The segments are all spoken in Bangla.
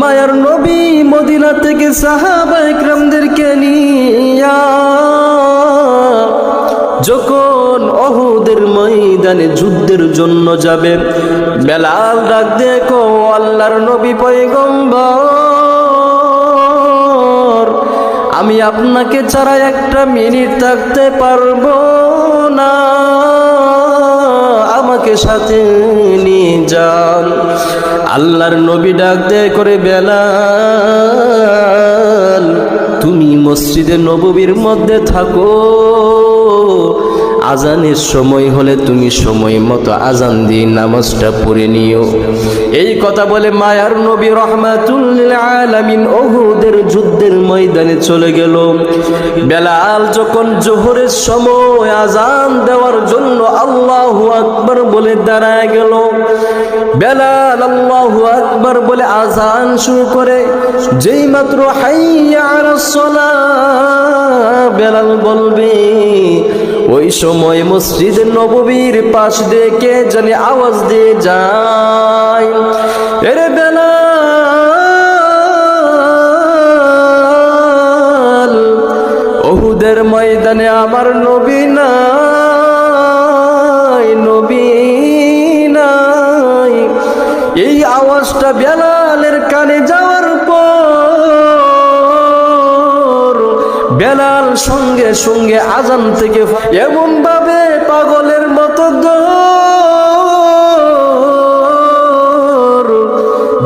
মায়ার নবী মদিনা থেকে সাহাবা একরামদেরকে নিয়া যখন অহুদের ময়দানে যুদ্ধের জন্য যাবে, বেলাল ডাক দেখো, আল্লাহর নবী পয়গম্বর, আমি আপনাকে ছাড়া একটা মিনিট থাকতে পারব না। সাথে নিয়ে যান। আল্লাহর নবী ডাক দেয় করে বেলা তুমি মসজিদে নববীর মধ্যে থাকো। আজানের সময় হলে তুমি সময় মতো আজান দিয়ে নামাজটা পড়ে নিও। এই কথা বলে মায়ার নবী রহমাতুল্লিল আলামিন ওহুদের যুদ্ধের ময়দানে চলে গেল। বেলাল যখন জোহরের সময় আজান দেওয়ার জন্য আল্লাহ আকবার বলে দাঁড়ায় গেল। বেলাল আল্লাহ আকবার বলে আজান শুরু করে, যেই মাত্র হাইয়া আলাস সালাহ, বেলাল বলবে, ওই সময় মসজিদ নববীর পাশ দিয়ে জানি আওয়াজ দিয়ে যায়। এরে বেলা ওহুদের ময়দানে আমার নবী নাই নবী নাই। এই আওয়াজটা বেলালের কানে যাওয়ার বেলাল সঙ্গে সঙ্গে আজান থেকে এমন ভাবে পাগলের মতো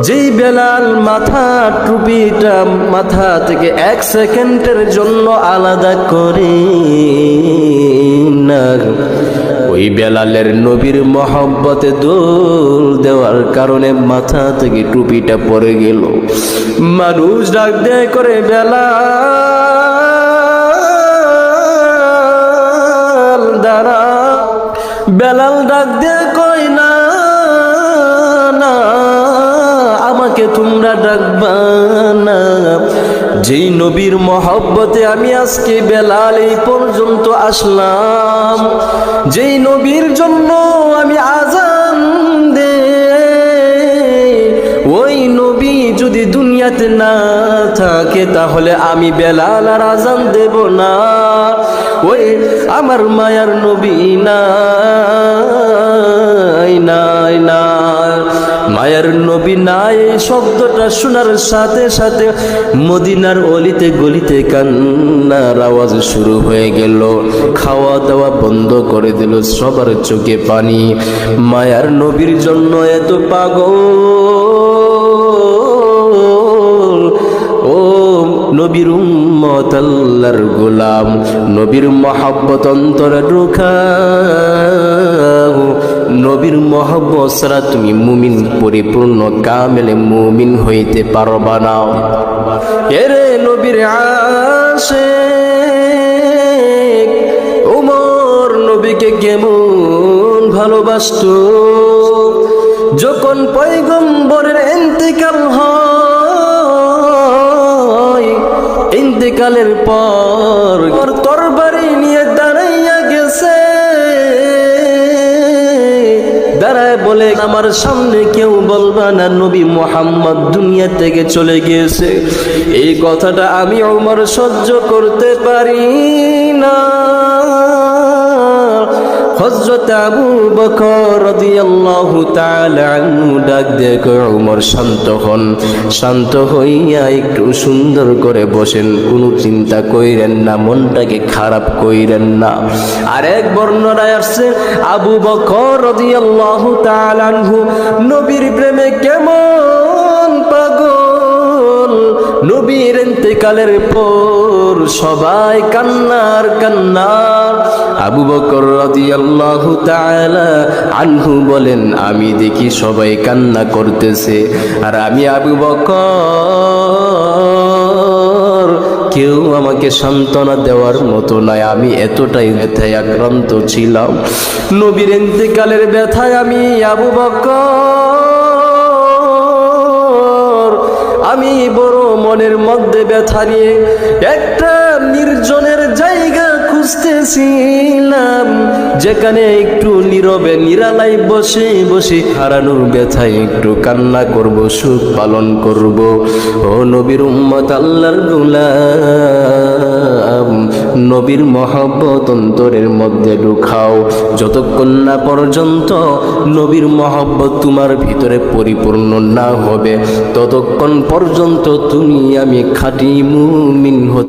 যেই বেলাল মাথা টুপিটা মাথা থেকে এক সেকেন্ডের জন্য আলাদা করে না। ওই বেলালের নবীর মহব্বতে দোল দেওয়ার কারণে মাথা থেকে টুপিটা পড়ে গেল। মানুষ ডাক দেয় করে, বেলাল বেলাল ডাক দিয়ে কই না না, আমাকে তোমরা ডাকবা না। যেই নবীর মহব্বতে আমি আজকে বেলাল এই পর্যন্ত আসলাম। যেই নবীর জন্য আমি আজান দে নবী যদি দুনিয়াতে না থাকে, তাহলে আমি বেলাল আর আজান দেব না। ওই আমার মায়ার নবী নাই নাই নাই। মায়ের নবী নাই শব্দটা শোনার সাথে সাথে মদিনার অলিতে গলিতে কান্নার আওয়াজ শুরু হয়ে গেল। খাওয়া দাওয়া বন্ধ করে দিল সবার চোখে পানি। মায়ার নবীর জন্য এত পাগল। আল্লাহর গোলাম, নবীর মহাব্বত অন্তরে ঢুকাও। নবীর মহব্বত ছাড়া তুমি মুমিন পরিপূর্ণ, কামেলে মুমিন হইতে পারবা না। এরে নবীর আসে উমর নবীকে কেমন ভালোবাসতো? যখন পয়গম্বরের এন্তেকাল হয় ইন্তেকালের পর তরবারি নিয়ে দাঁড়াইয়া গেছে। দাঁড়ায় বলে, আমার সামনে কেউ বলবা না, নবী মোহাম্মদ দুনিয়া থেকে চলে গিয়েছে। এই কথাটা আমি আমার সহ্য করতে পারি না। হজরত আবু বকর রাদিয়াল্লাহু তাআলা আনহু ডাক দেখো ওমর, শান্ত হন। শান্ত হইয়া একটু সুন্দর করে বসেন। কোনো চিন্তা কইরেন না, মনটাকে খারাপ কইরেন না। আরেক বর্ণনায় আসছে, আবু বকর রাদিয়াল্লাহু তাআলা আনহু, নবীর প্রেমে কেমন পাগল? নবীর ইন্তেকালের পর সবাই কান্নার কান্নার। আবু বকর রাদিয়াল্লাহু তাআলা আনহু বলেন, আমি দেখি সবাই কান্না করতেছে। আর আমি আবু বকর, কেউ আমাকে সান্ত্বনা দেওয়ার মতো নয়। আমি এতটাই ব্যথায় আক্রান্ত ছিলাম। নবীর ইন্তেকালের ব্যথায় আমি আবু বকর, আমি বড় মনের মধ্যে ব্যথা নিয়ে একটা নির্জনের জায়গা খুঁজ খুঁজতেছিলাম যেখানে একটু নীরবে নিরালাই বসে বসে হারানোর ব্যথায় একটু কান্না করব, সুখ পালন করব। ও নবীর উম্মত, আল্লাহর গুলাম, নবীর মহব্বত অন্তরের মধ্যে ঢুকাও। যতক্ষণ না পর্যন্ত নবীর মহব্বত তোমার ভিতরে পরিপূর্ণ না হবে, ততক্ষণ পর্যন্ত তুমি আমি খাঁটি মুমিন হতে